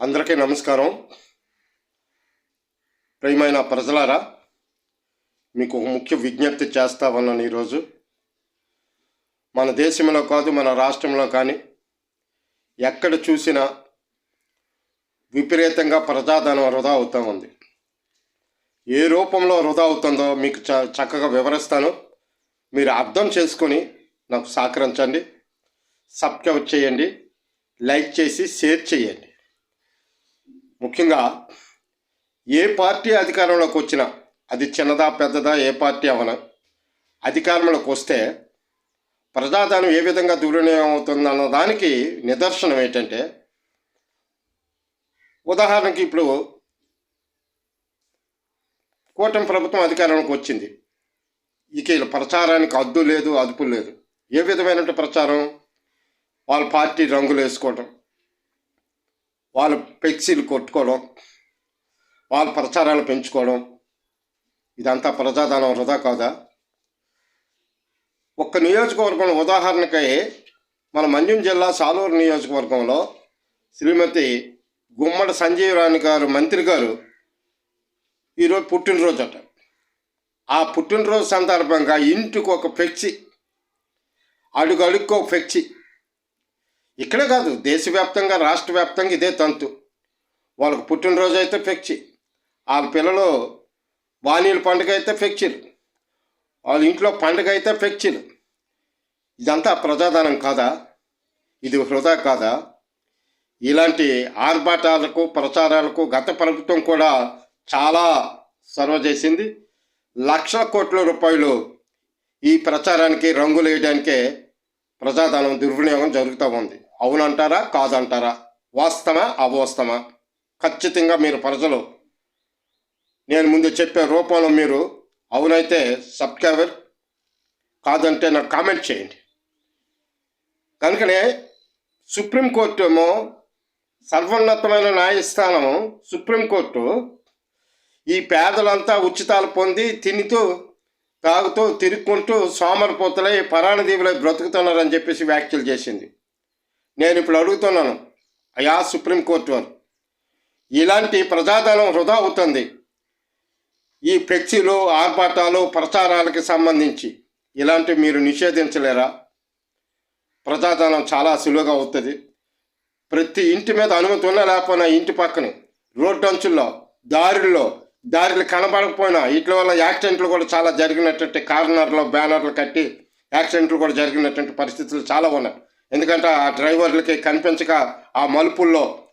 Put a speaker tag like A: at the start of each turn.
A: అందరికీ నమస్కారం. ప్రియమైన ప్రజలారా మీకు ఒక ముఖ్య విజ్ఞప్తి చేస్తా ఉన్నాను ఈరోజు. మన దేశంలో కాదు మన రాష్ట్రంలో కానీ ఎక్కడ చూసినా విపరీతంగా ప్రజాధనం వృధా అవుతూ ఉంది. ఏ రూపంలో వృధా అవుతుందో మీకు చ చక్కగా వివరిస్తాను. మీరు అర్థం చేసుకొని నాకు సహకరించండి. సబ్స్క్రైబ్ చేయండి. లైక్ చేసి షేర్ చేయండి. ముఖ్యంగా ఏ పార్టీ అధికారంలోకి వచ్చినా అది చిన్నదా పెద్దదా ఏ పార్టీ అవనా అధికారంలోకి వస్తే ప్రజాధనం ఏ విధంగా దుర్వినియోగం అవుతుంది అన్న దానికి నిదర్శనం ఏంటంటే ఉదాహరణకి ఇప్పుడు కూటమి ప్రభుత్వం అధికారంలోకి వచ్చింది. ఇక ప్రచారానికి అద్దు లేదు అదుపు లేదు. ఏ విధమైన ప్రచారం? వాళ్ళ పార్టీ రంగులు వేసుకోవడం వాళ్ళ ఫ్లెక్సీలు కొట్టుకోవడం వాళ్ళ ప్రచారాలు పెంచుకోవడం ఇదంతా ప్రజాధనం వృధా కాదా? ఒక్క నియోజకవర్గం ఉదాహరణకై మన మంజం జిల్లా సాలూరు నియోజకవర్గంలో శ్రీమతి గుమ్మడి సంజీవరాణి గారు మంత్రి గారు ఈరోజు పుట్టినరోజు అట. ఆ పుట్టినరోజు సందర్భంగా ఇంటికి ఒక ఫ్లెక్సీ అడుగు అడుక్కో ఫ్లెక్సీ ఇక్కడే కాదు దేశవ్యాప్తంగా రాష్ట్ర వ్యాప్తంగా ఇదే తంతు. వాళ్ళకు పుట్టినరోజు అయితే ఫెక్చి. వాళ్ళ పిల్లలు వాణీల పండుగ అయితే ఫ్లెక్సీలు వాళ్ళ ఇంట్లో పండుగ అయితే ఫ్లెక్సీలు ఇదంతా ప్రజాధనం కాదా? ఇది హృదయ కాదా? ఇలాంటి ఆర్భాటాలకు ప్రచారాలకు గత ప్రభుత్వం కూడా చాలా సర్వ చేసింది. లక్షల కోట్ల రూపాయలు ఈ ప్రచారానికి రంగులు వేయడానికే ప్రజాధనం దుర్వినియోగం జరుగుతూ ఉంది. అవునంటారా? కాదంటారా? వాస్తవా అవాస్తవా ఖచ్చితంగా మీరు ప్రజలు నేను ముందు చెప్పే రూపంలో మీరు అవునైతే సబ్స్క్రైబర్ కాదంటే నాకు కామెంట్ చేయండి. కనుకనే సుప్రీంకోర్టు ఏమో సర్వోన్నతమైన న్యాయస్థానము సుప్రీంకోర్టు ఈ పేదలంతా ఉచితాలు పొంది తినుతూ తాగుతూ తిరుక్కుంటూ సోమరిపోతులై పరాణదీవులై బ్రతుకుతున్నారని చెప్పేసి వ్యాఖ్యలు చేసింది. నేను ఇప్పుడు అడుగుతున్నాను అయా సుప్రీంకోర్టు వారు ఇలాంటి ప్రజాధనం వృధా అవుతుంది. ఈ ఫ్లెక్సీలు ఆర్భాటాలు ప్రచారాలకి సంబంధించి ఇలాంటివి మీరు నిషేధించలేరా? ప్రజాధనం చాలా సులువుగా అవుతుంది. ప్రతి ఇంటి మీద అనుమతి ఉన్నా లేకపోయినా ఇంటి పక్కన రోడ్డు అంచుల్లో దారుల్లో దారిలు కనబడకపోయినా వీటి వల్ల యాక్సిడెంట్లు కూడా చాలా జరిగినటువంటి కార్నర్లో బ్యానర్లు కట్టి యాక్సిడెంట్లు కూడా జరిగినటువంటి పరిస్థితులు చాలా ఉన్నాయి. ఎందుకంటే ఆ డ్రైవర్లకి కనిపించక ఆ మలుపుల్లో